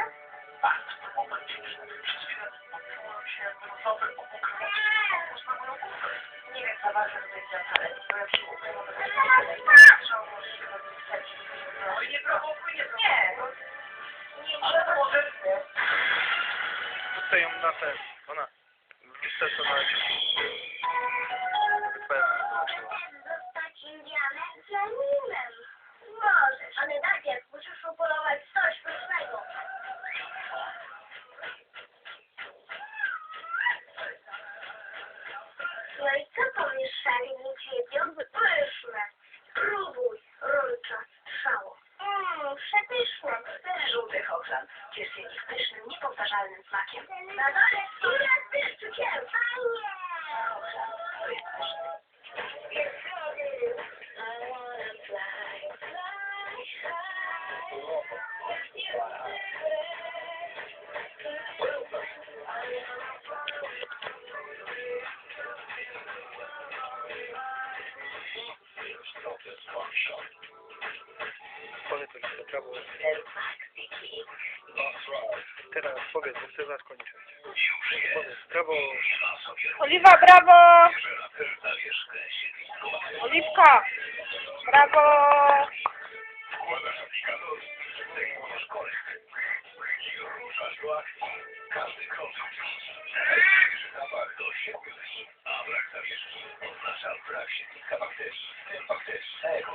się? Ach, w tym momencie przez chwilę poczułem się jakby rozowy obok rączki z moją głowę. Nie wiem za bardzo, co jest na ale byłem się upojony. Oj, nie prowokuj, nie prowokuj. Nie, no, nie, ale to może... Tutaj ją na ten, ona... Występowała. No i co powiesz, szary niedźwiedziu? Pyszne. Spróbuj, rurka, strzało. Mmm, przepyszne. Żółty hochland. Ciesz się ich pysznym, niepowtarzalnym smakiem. Na dole ile tych cukierów. Fajnie. To jest wanna fly, fly Powiedz mi, co prawo Teraz powiedz, bo chcę zakończyć. Powiedz, prawo... Oliwa, brawo! Oliwka! Brawo! Każdy krok do siebie, a brak zawieszki oznacza brak siedmiu kawałek no też, no ten fakt też, e, choć